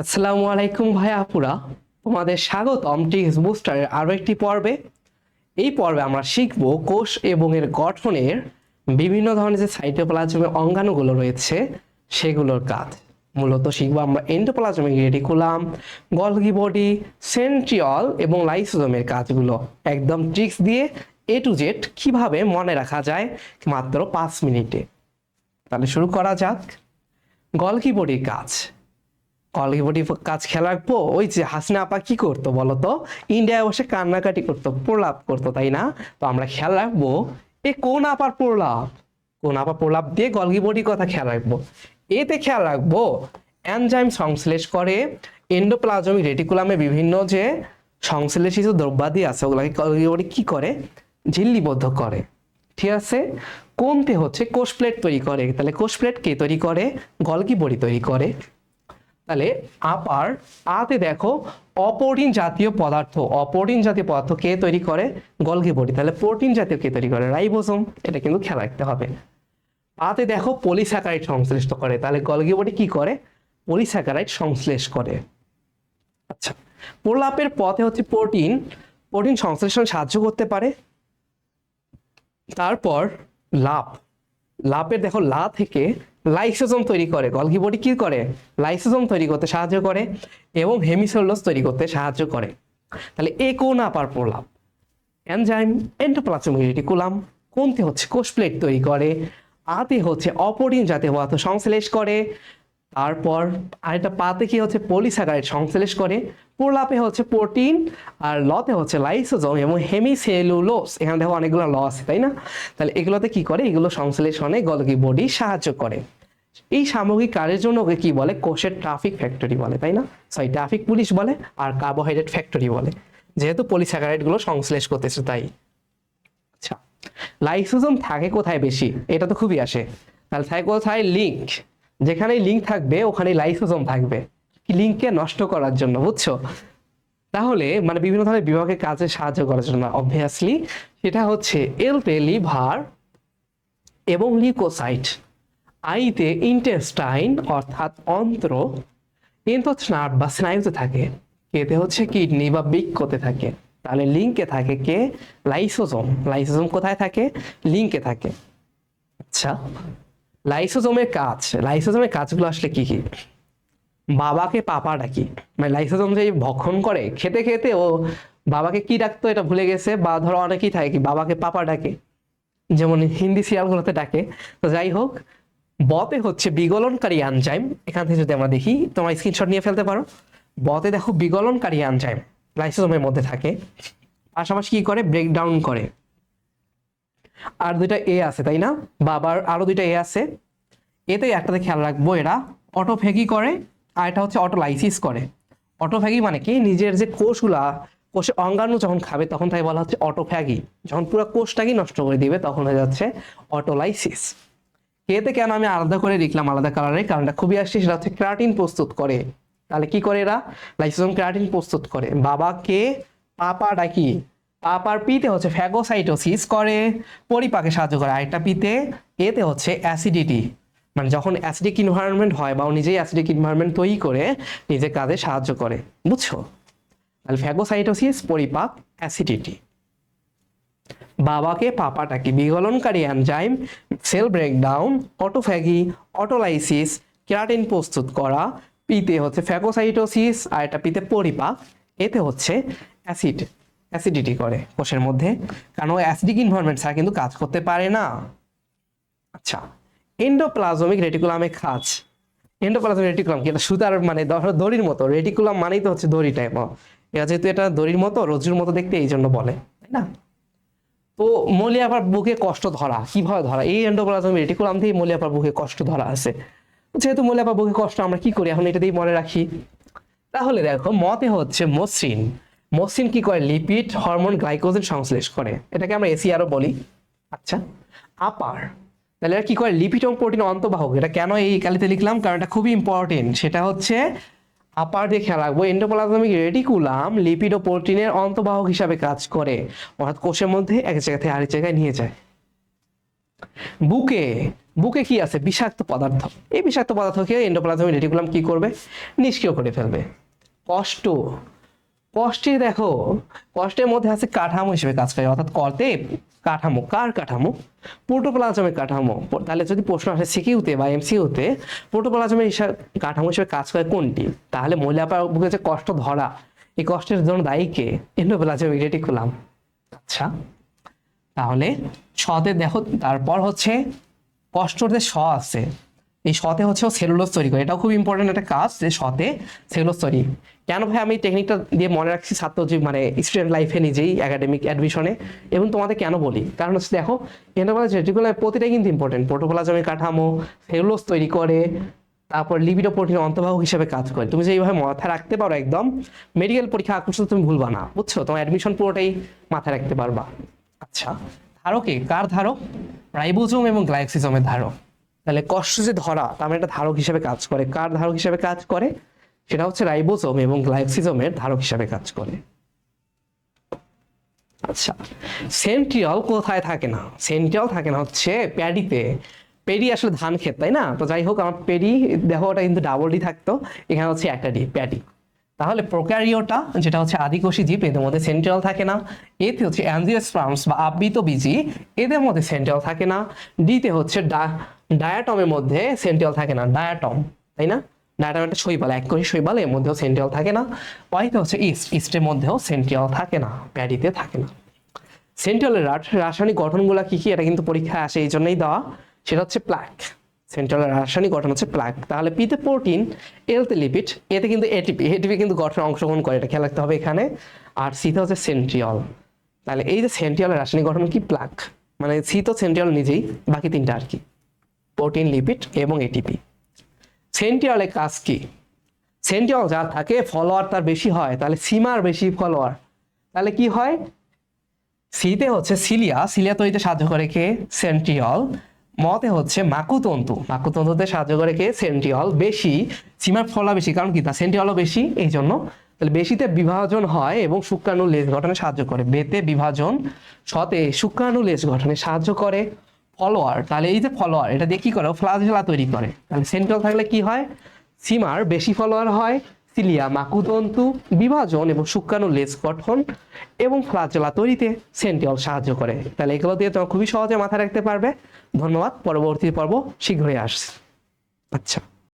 আসসালামু আলাইকুম ভাই আপুরা। তোমাদের স্বাগতম টিক্স বুস্টারের আরও একটি পর্বে। এই পর্বে আমরা শিখব কোষ এবং এর গঠনের বিভিন্ন ধরনের যে সাইটোপ্লাজমের অঙ্গাণুগুলো রয়েছে, সেগুলোর কাজ। মূলত শিখব আমরা endoplasmic reticulum, Golgi body, centriole এবং লাইসোজোমের কাজগুলো। একদম ট্রিক্স দিয়ে এ টু জেড কীভাবে মনে রাখা যায় মাত্র পাঁচ মিনিটে। তাহলে শুরু করা যাক। গলগি বডির কাজ। কলগিবটি কাজ খেলা রাখব। ওই যে হাসিনা আপা কি করতো বলতো? ইন্ডিয়ায় বসে কান্নাকাটি করতো, প্রলাপ করতো, তাই না? তো আমরা খেয়াল রাখব, এ কোন আপার প্রলাপ? কোন আপার প্রলাপ দিয়ে গলগিবটির কথা খেয়াল রাখব। এতে খেয়াল রাখব অ্যানজাইম সংশ্লেষ করে এন্ডোপ্লাজমিক রেটিকুলামে বিভিন্ন যে সংশ্লেষিত দ্রব্যাদি আছে, ওগুলোকে গলগিবটি কি করে? ঝিল্লিবদ্ধ করে। ঠিক আছে? কোনতে হচ্ছে? কোষ প্লেট তৈরি করে। তাহলে কোষ প্লেট কে তৈরি করে? গলগি বড়ি তৈরি করে। তাহলে আপার আতে দেখো অপোটিন জাতীয় পদার্থ অপোটিন জাতীয় পদার্থ কে তৈরি করে? গলগি বডি তাহলে প্রোটিন জাতীয় কে তৈরি করে? রাইবোসোম। এটা কিন্তু খেয়াল রাখতে হবে। আতে দেখো পলিস্যাকারাইড সংশ্লিষ্ট করে। তাহলে গলগি বডি কি করে? পলিস্যাকারাইড সংশ্লেষ করে। আচ্ছা প্রলাপের পথে হচ্ছে প্রোটিন। প্রোটিন সংশ্লেষণ সাহায্য করতে পারে। তারপর লাভ লাভের দেখো, লা থেকে লাইসোজোম তৈরি করে। গলগি বডি কি করে? লাইসোজম তৈরি করতে সাহায্য করে এবং হেমিসেলুলোজ তৈরি করতে সাহায্য করে। তাহলে এ কোন আপার প্রলাপ? এনজাইম এন্টোপ্লাজমিক রেটিকুলাম কোনতে হচ্ছে কোষ প্লেট তৈরি করে, আতে হচ্ছে অপরিন জাতীয় পদার্থ সংশ্লেষ করে তারপর আরেকটা পাতে কি হচ্ছে পলিস্যাকারাইড সংশ্লেষ করে প্রলাপে হচ্ছে প্রোটিন আর লতে হচ্ছে লাইসোজোম এবং হেমিসেলুলোস এখানে দেখো অনেকগুলো ল আছে, তাই না? তাহলে এগুলোতে কি করে? এগুলো সংশ্লেষণে গলগি বডি সাহায্য করে। এই সামগ্রিক কাজের জন্য ওকে কি বলে? কোষের ট্রাফিক ফ্যাক্টরি বলে, তাই না? সরি ট্রাফিক পুলিশ বলে, আর কার্বোহাইড্রেট ফ্যাক্টরি বলে। যেহেতু পলিস্যাকারাইডগুলো সংশ্লেষ করতেছে, তাই। আচ্ছা লাইসোজোম থাকে কোথায় বেশি? এটা তো খুবই আসে। তাহলে থাকে কোথায়? লিঙ্ক যেখানেই লিঙ্ক থাকবে ওখানে লাইসোজম থাকবে। লিঙ্ককে নষ্ট করার জন্য, বুঝছ? তাহলে মানে বিভিন্ন ধরনের বিভাগের কাজে সাহায্য করার জন্য অবভিয়াসলি সেটা হচ্ছে এলতে লিভার এবং লিকোসাইট আইতে ইন্টেস্টাইন অর্থাৎ অন্ত্র কিন্তু স্নার বা স্নায়ুতে থাকে। কেতে হচ্ছে কিডনি বা বৃক্ষতে থাকে। তাহলে লিঙ্কে থাকে কে? লাইসোজোম লাইসোজোম কোথায় থাকে? লিঙ্কে থাকে। আচ্ছা। লাইসোজোমের কাজ। লাইসোজোমের কাজগুলো আসলে কি কি? বাবাকে পাপা ডাকি। মানে লাইসোজোম যে ভক্ষণ করে, খেতে খেতে ও বাবাকে কি ডাকতো এটা ভুলে গেছে বা ধরো অনেকেই থাকে কি, বাবাকে পাপা ডাকে। যেমন হিন্দি সিরিয়ালগুলোতে ডাকে। তো যাই হোক, বতে হচ্ছে বিগলনকারী আনজাইম এখান থেকে যদি আমরা দেখি, তোমার স্ক্রিনশট নিয়ে ফেলতে পারো। বতে দেখো বিগলনকারী আনজাইম লাইসোজোমের মধ্যে থাকে। পাশাপাশি কি করে? ব্রেকডাউন করে। আর দুইটা এ আছে, তাই না? বাবার আরও দুইটা এ আছে। এতে একটাতে খেয়াল রাখব এরা। অটোফেগি করে, আর এটা হচ্ছে অটোলাইসিস করে। অটোফ্যাগি মানে কি? নিজের যে কোষগুলা, কোষে অঙ্গাণু যখন খাবে, তখন তাই বলা হচ্ছে অটোফ্যাগি যখন পুরো কোষটাকেই নষ্ট করে দিবে, তখন হয়ে যাচ্ছে অটোলাইসিস। এতে কেন আমি আলাদা করে লিখলাম আলাদা কালারে কারণটা খুবই আসছে, সেটা হচ্ছে ক্রাটিন প্রস্তুত করে। তাহলে কি করে এরা? লাইসোজোম ক্রাটিন প্রস্তুত করে। বাবাকে পাপা ডাকি পাপার পিতে হচ্ছে ফ্যাগোসাইটোসিস করে, পরিপাকে সাহায্য করে। আরেকটা পিতে, এতে হচ্ছে অ্যাসিডিটি। মানে যখন অ্যাসিডিক ইনভায়রনমেন্ট হয় বা ও নিজেই অ্যাসিডিক ইনভায়রনমেন্ট তৈরি করে, নিজের কাজে সাহায্য করে। বুঝছ? তাহলে ফ্যাগোসাইটোসিস, পরিপাক, অ্যাসিডিটি। বাবাকে পাপাটাকে বিগলনকারী enzyme, cell breakdown, autophagy, autolysis keratin প্রস্তুত করা। পিতে হচ্ছে ফ্যাগোসাইটোসিস, আর এটা পিতে পরিপাক, এতে হচ্ছে অ্যাসিড। অ্যাসিডিটি করে কোষের মধ্যে। কারণ ও অ্যাসিডিক ইনভায়রনমেন্ট ছাড়া কিন্তু কাজ করতে পারে না। আচ্ছা এন্ডোপ্লাজমিক রেটিকুলামে কাজ এন্ডোপ্লাজমিক রেটিকুলাম কি? এটা সুতার মানে দড়ির মতো। রেটিকুলাম মানেই তো হচ্ছে দড়ি টাইপ এটা যেহেতু এটা দড়ির মতো, রজ্জুর মতো দেখতে এই জন্য বলে, তাই না? তো মলিয়াপার বুকে কষ্ট ধরা, কীভাবে ধরা? এই এন্ডোপ্লাজমিক রেটিকুলাম দিয়ে মলিয়াপার বুকে কষ্ট ধরা আছে। যেহেতু মলিয়াপার বুকে কষ্ট, আমরা কি করি? এখন এটা দিয়ে মনে রাখি। তাহলে দেখো, মতে হচ্ছে মসৃণ। মসৃণ কি করে? লিপিড হরমোন গ্লাইকোজেন সংশ্লেষ করে। এটাকে আমরা এসি এসিআরও বলি। আচ্ছা আপার তাহলে এরা কি করে? লিপিড এবং প্রোটিন অন্তবাহক এটা কেন এই কালিতে লিখলাম? কারণ এটা খুবই ইম্পর্টেন্ট সেটা হচ্ছে আপার দিয়ে খেয়াল রাখব। এন্ডোপ্লাজমিক রেডিকুলাম লিপিড ও প্রোটিনের অন্তবাহক হিসাবে কাজ করে। অর্থাৎ কোষের মধ্যে এক জায়গা থেকে আরেক জায়গায় নিয়ে যায়। বুকে বুকে কি আছে? বিষাক্ত পদার্থ। এই বিষাক্ত পদার্থকে এন্ডোপ্লাজমিক রেডিকুলাম কি করবে? নিষ্ক্রিয় করে ফেলবে। কষ্ট। কষ্টে দেখো, কষ্টের মধ্যে আছে কাঠামো হিসেবে কাজ করে, অর্থাৎ করতে কাঠামো। কার কাঠামো? প্রোটোপ্লাজমের কাঠামো। তাহলে যদি প্রশ্ন আসে সিকিউতে বা এমসিউতে, প্রোটোপ্লাজমের হিসাবে কাঠামো হিসেবে কাজ করে কোনটি? তাহলে মহিলা বুকে যে কষ্ট ধরা, এই কষ্টের জন্য দায়ী কে? এন্ডোপ্লাজমিক রেটিকুলাম আচ্ছা তাহলে ছতে দেখো, তারপর হচ্ছে কষ্টর যে স আছে এই সতে হচ্ছে সেলুলোজ তৈরি করে। এটাও খুব ইম্পর্টেন্ট একটা কাজ যে সতে সেলুলোজ তৈরি। কেন ভাই আমি টেকনিকটা দিয়ে মনে রাখছি ছাত্র যে মানে স্টুডেন্ট লাইফে নিজেই একাডেমিক অ্যাডমিশনে এবং তোমাদের কেন বলি? কারণ হচ্ছে দেখো এন্ডোপ্লাজ রেটিকুলার প্রতিটাই কিন্তু ইম্পর্টেন্ট প্রোটোপ্লাজমের কাঠামো সেলুলোজ তৈরি করে, তারপর লিবিডো প্রোটিন অন্তর্বাহক হিসেবে কাজ করে। তুমি যে এইভাবে মাথায় রাখতে পারো একদম মেডিকেল পরীক্ষা আকর্ষণ তুমি ভুলবা না। বুঝছ? তোমার অ্যাডমিশন পুরোটাই মাথায় রাখতে পারবা। আচ্ছা ধারকে কার ধারক রাইবোজোম এবং গ্লাইক্সিজমের ধারক তাহলে কষ্ট যে ধরা তার মানে একটা ধারক হিসেবে কাজ করে। কার ধারক হিসেবে কাজ করে? সেটা হচ্ছে রাইবোজোম এবং গ্লাইক্সিজমের ধারক হিসেবে কাজ করে। আচ্ছা সেন্ট্রিয়াল কোথায় থাকে না? সেন্ট্রিয়াল থাকে না হচ্ছে প্যাডিতে। পেডি আসলে ধান ক্ষেত, তাই না? তো যাই হোক, আমার পেডি দেখো ওটা কিন্তু ডাবল ডি থাকতো, এখানে হচ্ছে একটা ডি, প্যাডি। তাহলে প্রোক্যারিওটা, যেটা হচ্ছে আদিকোষী জীব, এদের মধ্যে সেন্ট্রাল থাকে না। এতে হচ্ছে অ্যানজিওস্পার্মস বা আবৃত বীজি, এদের মধ্যে সেন্ট্রাল থাকে না। ডিতে হচ্ছে ডায়াটমের মধ্যে সেন্ট্রাল থাকে না, ডায়াটম, তাই না? ডায়াটম একটা শৈবাল, এক কোষী শৈবাল, এর মধ্যেও সেন্ট্রাল থাকে না। ওয়াইতে হচ্ছে ইস্ট, ইস্টের মধ্যেও সেন্ট্রাল থাকে না প্যাডিতে থাকে না। সেন্ট্রালের রাসায়নিক গঠনগুলো কি কি? এটা কিন্তু পরীক্ষায় আসে, এই জন্যই দেওয়া। সেটা হচ্ছে প্লাক সেন্ট্রালের রাসায়নিক গঠন হচ্ছে প্লাক তাহলে পিতে প্রোটিন এলতে লিপিড এতে কিন্তু এটিপি এটিপি কিন্তু গঠনে অংশগ্রহণ করে, এটা খেয়াল রাখতে হবে এখানে। আর সিতে হচ্ছে সেন্ট্রিয়ল। তাহলে এই যে সেন্ট্রিয়লের রাসায়নিক গঠন কি? প্লাক মানে সি তো সেন্ট্রিয়ল নিজেই, বাকি তিনটা আর কি। প্রোটিন লিপিড এবং এটিপি সেন্ট্রিয়লের কাজ কি? সেন্ট্রিয়ল যা থাকে ফলোয়ার তার বেশি হয়, তাহলে সিমার বেশি ফলোয়ার তাহলে কি হয়? সিতে হচ্ছে সিলিয়া সিলিয়া তৈরিতে সাহায্য করে কে? সেন্ট্রিয়ল মতে হচ্ছে মাকুতন্তু, মাকুতন্তুতে সাহায্য করে কে? সেন্ট্রিয়ল বেশি, সিমার ফলা বেশি, কারণ কি? তা সেন্ট্রিয়লও বেশি এই জন্য তাহলে বেশিতে বিভাজন হয় এবং শুক্রাণু লেজ গঠনে সাহায্য করে। বেতে বিভাজন, সতে শুক্রাণু লেজ গঠনে সাহায্য করে। ফলোয়ার তাহলে এই যে ফলোয়ার এটা দিয়ে কি করে? ফ্লাজেলা তৈরি করে। তাহলে সেন্ট্রাল থাকলে কি হয়? সিমার বেশি ফলোয়ার হয়, সিলিয়া, মাকুতন্তু, বিভাজন এবং শুক্রাণু লেজ গঠন এবং ফ্লাজেলা তৈরিতে সেন্ট্রিয়ল সাহায্য করে। তাহলে এগুলো দিয়ে তোমরা খুবই সহজে মাথায় রাখতে পারবে। ধন্যবাদ, পরবর্তী পর্ব শীঘ্রই আসছে। আচ্ছা।